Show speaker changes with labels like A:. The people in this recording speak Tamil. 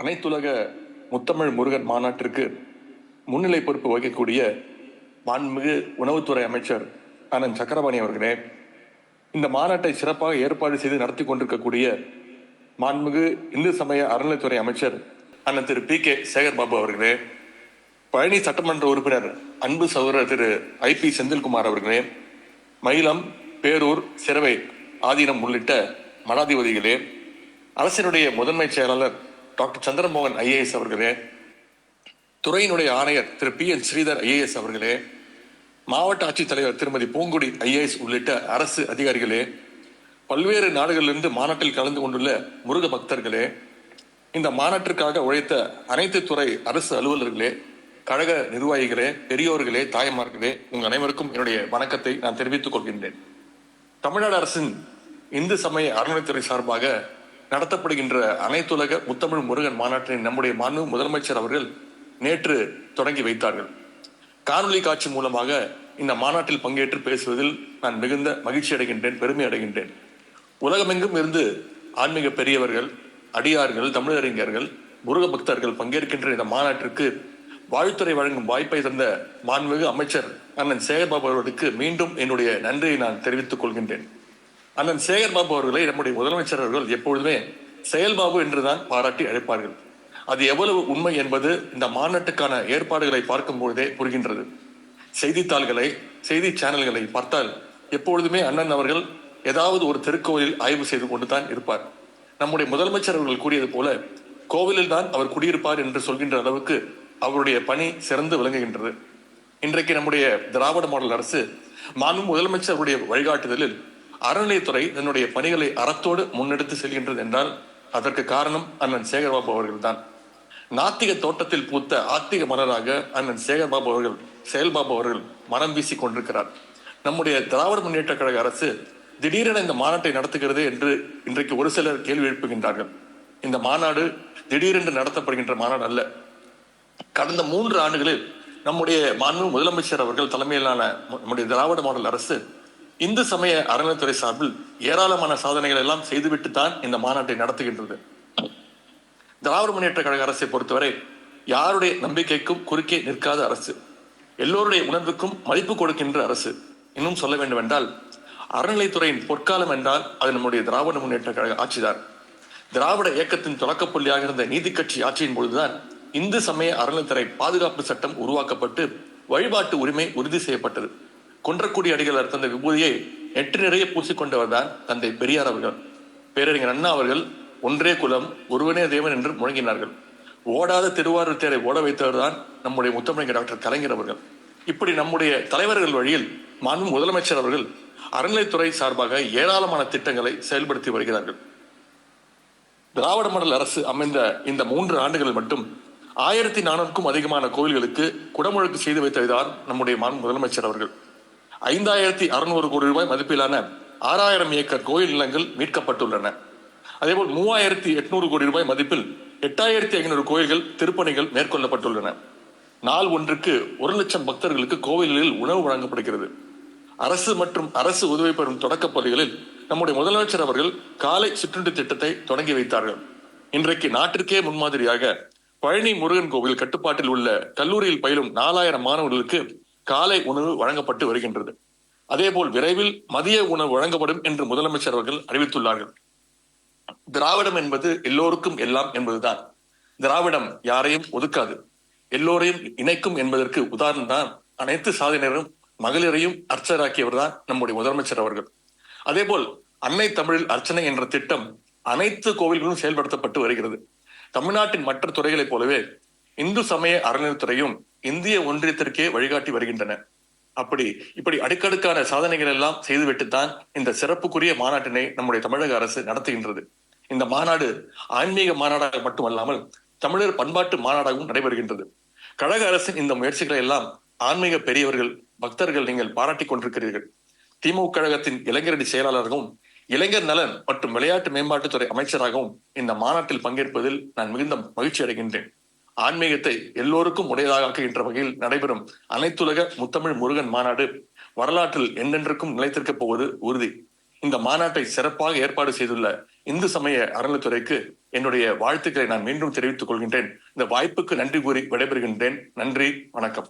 A: அனைத்துலக முத்தமிழ் முருகன் மாநாட்டிற்கு முன்னிலை பொறுப்பு வகிக்கக்கூடிய மாண்புமிகு உணவுத்துறை அமைச்சர் அனந்த் சக்கரபாணி அவர்களே இந்த மாநாட்டை சிறப்பாக ஏற்பாடு செய்து நடத்தி கொண்டிருக்கக்கூடிய மாண்புமிகு இந்து சமய அறநிலைத்துறை அமைச்சர் அண்ணன் திரு பி கே சேகர் பாபு அவர்களே பழனி சட்டமன்ற உறுப்பினர் அன்பு சகோதரர் திரு ஐ பி செந்தில்குமார் அவர்களே மயிலம் பேரூர் சிறவை ஆதீனம் உள்ளிட்ட மடாதிபதிகளே அரசினுடைய முதன்மைச் செயலாளர் டாக்டர் சந்திரமோகன் ஐஏஎஸ் அவர்களே துறையினுடைய ஆணையர் திரு பி என் ஸ்ரீதர் ஐஏஎஸ் அவர்களே மாவட்ட ஆட்சித்தலைவர் திருமதி பூங்குடி ஐஏஎஸ் உள்ளிட்ட அரசு அதிகாரிகளே பல்வேறு நாடுகளிலிருந்து மாநாட்டில் கலந்து கொண்டுள்ள முருக பக்தர்களே இந்த மாநாட்டிற்காக உழைத்த அனைத்து துறை அரசு அலுவலர்களே கழக நிர்வாகிகளே பெரியோர்களே தாய்மார்களே உங்கள் அனைவருக்கும் என்னுடைய வணக்கத்தை நான் தெரிவித்துக் கொள்கின்றேன். தமிழ்நாடு அரசின் இந்து சமய அறநிலைத்துறை சார்பாக நடத்தப்படுகின்ற அனைத்துலக முத்தமிழ் முருகன் மாநாட்டினை நம்முடைய மாண்பு முதலமைச்சர் அவர்கள் நேற்று தொடங்கி வைத்தார்கள். காணொலி காட்சி மூலமாக இந்த மாநாட்டில் பங்கேற்று பேசுவதில் நான் மிகுந்த மகிழ்ச்சி அடைகின்றேன் பெருமை அடைகின்றேன். உலகமெங்கும் இருந்து ஆன்மீக பெரியவர்கள் அடியார்கள் தமிழறிஞர்கள் முருக பக்தர்கள் பங்கேற்கின்ற இந்த மாநாட்டிற்கு வாழ்த்துறை வழங்கும் வாய்ப்பை தந்த மாண்புமிகு அமைச்சர் அண்ணன் சேகர்பாபு அவர்களுக்கு மீண்டும் என்னுடைய நன்றியை நான் தெரிவித்துக் கொள்கின்றேன். அண்ணன் சேகர்பாபு அவர்களை நம்முடைய முதலமைச்சர் அவர்கள் எப்பொழுதுமே செயல்பாபு என்றுதான் பாராட்டி அழைப்பார்கள். அது எவ்வளவு உண்மை என்பது இந்த மாநாட்டுக்கான ஏற்பாடுகளை பார்க்கும் பொழுதே புரிகின்றது. செய்தித்தாள்களை செய்தி சேனல்களை பார்த்தால் எப்பொழுதுமே அண்ணன் அவர்கள் ஏதாவது ஒரு திருக்கோவிலில் ஆய்வு செய்து கொண்டுதான் இருப்பார். நம்முடைய முதலமைச்சர் அவர்கள் கூறியது போல கோவிலில் தான் அவர் குடியிருப்பார் என்று சொல்கின்ற அளவுக்கு அவருடைய பணி சிறந்து விளங்குகின்றது. இன்றைக்கு நம்முடைய திராவிட மாடல் அரசு மாண்பு முதலமைச்சருடைய வழிகாட்டுதலில் அறநிலையத்துறை தன்னுடைய பணிகளை அறத்தோடு முன்னெடுத்து செல்கின்றது என்றால் அதற்கு காரணம் அண்ணன் சேகர்பாபு அவர்கள்தான். நாத்திக தோட்டத்தில் பூத்த ஆத்திக மலராக அண்ணன் சேகர்பாபு அவர்கள் செயல்பாபு அவர்கள் மனம் வீசிக் கொண்டிருக்கிறார். நம்முடைய திராவிட முன்னேற்ற கழக அரசு திடீரென இந்த மாநாட்டை நடத்துகிறது என்று இன்றைக்கு ஒரு சிலர் கேள்வி எழுப்புகின்றார்கள். இந்த மாநாடு திடீரென்று நடத்தப்படுகின்ற மாநாடு அல்ல. கடந்த மூன்று ஆண்டுகளில் நம்முடைய மாண்பு முதலமைச்சர் அவர்கள் தலைமையிலான நம்முடைய திராவிட மாடல் அரசு இந்து சமய அறநிலைத்துறை சார்பில் ஏராளமான சாதனைகள் எல்லாம் செய்துவிட்டு தான் இந்த மாநாட்டை நடத்துகின்றது. திராவிட முன்னேற்ற கழக அரசை பொறுத்தவரை யாருடைய நம்பிக்கைக்கும் குறுக்கே நிற்காத அரசு. எல்லோருடைய உணர்வுக்கும் மதிப்பு கொடுக்கின்ற அரசு. இன்னும் சொல்ல வேண்டும் என்றால் அறநிலைத்துறையின் பொற்காலம் என்றால் அது நம்முடைய திராவிட முன்னேற்ற கழக ஆட்சிதான். திராவிட இயக்கத்தின் தொடக்கப் புள்ளியாக இருந்த நீதி கட்சி ஆட்சியின் பொழுதுதான் இந்து சமய அறநிலைத்துறை பாதுகாப்பு சட்டம் உருவாக்கப்பட்டு வழிபாட்டு உரிமை உறுதி செய்யப்பட்டது. குன்றக்குடி அடிகள் தந்த விபூதியை நெற்றி நிறைய பூசிக்கொண்டவர் தான் தந்தை பெரியார் அவர்கள். பேரறிஞர் அண்ணா அவர்கள் ஒன்றே குலம் ஒருவனே தேவன் என்று முழங்கினார்கள். ஓடாத திருவாரூர் தேரை ஓட வைத்தவர் தான் நம்முடைய முத்தமிழங்க டாக்டர் கலைஞர் அவர்கள். இப்படி நம்முடைய தலைவர்கள் வழியில் மாண்பு முதலமைச்சர் அவர்கள் அறநிலைத்துறை சார்பாக ஏராளமான திட்டங்களை செயல்படுத்தி வருகிறார்கள். திராவிட மண்டல அரசு அமைந்த இந்த மூன்று ஆண்டுகள் மட்டும் ஆயிரத்தி நானூறுக்கும் அதிகமான கோயில்களுக்கு குடமுழுக்கு செய்து வைத்ததுதான் நம்முடைய மாண்பு முதலமைச்சர் அவர்கள். ஐந்தாயிரத்தி அறுநூறு கோடி ரூபாய் மதிப்பிலான ஆறாயிரம் ஏக்கர் கோயில் நிலங்கள் மீட்கப்பட்டுள்ளன. அதேபோல் மூவாயிரத்தி எட்நூறு கோடி ரூபாய் மதிப்பில் எட்டாயிரத்தி ஐநூறு கோயில்கள் திருப்பணிகள் மேற்கொள்ளப்பட்டுள்ளன. நாள் ஒன்றுக்கு ஒரு லட்சம் பக்தர்களுக்கு கோவில்களில் உணவு வழங்கப்படுகிறது. அரசு மற்றும் அரசு உதவி பெறும் தொடக்கப் பள்ளிகளில் நம்முடைய முதலமைச்சர் அவர்கள் காலை சிற்றுண்டி திட்டத்தை தொடங்கி வைத்தார்கள். இன்றைக்கு நாட்டிற்கே முன்மாதிரியாக பழனி முருகன் கோவில் கட்டுப்பாட்டில் உள்ள கல்லூரியில் பயிலும் நாலாயிரம் மாணவர்களுக்கு காலை உணவு வழங்கப்பட்டு வருகின்றது. அதேபோல் விரைவில் மதிய உணவு வழங்கப்படும் என்று முதலமைச்சர் அவர்கள் அறிவித்துள்ளார்கள். திராவிடம் என்பது எல்லோருக்கும் எல்லாம் என்பதுதான். திராவிடம் யாரையும் ஒதுக்காது. எல்லோரையும் இணைக்கும் என்பதற்கு உதாரணம் தான் அனைத்து சாதனையரும் மகளிரையும் அர்ச்சராக்கியவர் தான் நம்முடைய முதலமைச்சர் அவர்கள். அதேபோல் அன்னை தமிழில் அர்ச்சனை என்ற திட்டம் அனைத்து கோவில்களும் செயல்படுத்தப்பட்டு வருகிறது. தமிழ்நாட்டின் மற்ற துறைகளைப் போலவே இந்து சமய அறநிலைத்துறையும் இந்திய ஒன்றியத்திற்கே வழிகாட்டி வருகின்றன. அப்படி இப்படி அடுக்கடுக்கான சாதனைகள் எல்லாம் செய்துவிட்டுத்தான் இந்த சிறப்புக்குரிய மாநாட்டினை நம்முடைய தமிழக அரசு நடத்துகின்றது. இந்த மாநாடு ஆன்மீக மாநாடாக மட்டுமல்லாமல் தமிழர் பண்பாட்டு மாநாடாகவும் நடைபெறுகின்றது. கழக அரசின் இந்த முயற்சிகளை எல்லாம் ஆன்மீக பெரியவர்கள் பக்தர்கள் நீங்கள் பாராட்டிக் கொண்டிருக்கிறீர்கள். திமுக கழகத்தின் இளைஞரணி செயலாளராகவும் இளைஞர் நலன் மற்றும் விளையாட்டு மேம்பாட்டுத்துறை அமைச்சராகவும் இந்த மாநாட்டில் பங்கேற்பதில் நான் மிகுந்த மகிழ்ச்சி அடைகின்றேன் ஆன்மீகத்தை எல்லோருக்கும் உடையதாக வகையில் நடைபெறும் அனைத்துலக முத்தமிழ் முருகன் மாநாடு வரலாற்றில் என்றென்றுக்கும் நிலைத்திருக்கப் போவது உறுதி. இந்த மாநாட்டை சிறப்பாக ஏற்பாடு செய்துள்ள இந்து சமய அறநிலைத்துறைக்கு என்னுடைய வாழ்த்துக்களை நான் மீண்டும் தெரிவித்துக் கொள்கின்றேன். இந்த வாய்ப்புக்கு நன்றி கூறி விடைபெறுகின்றேன். நன்றி வணக்கம்.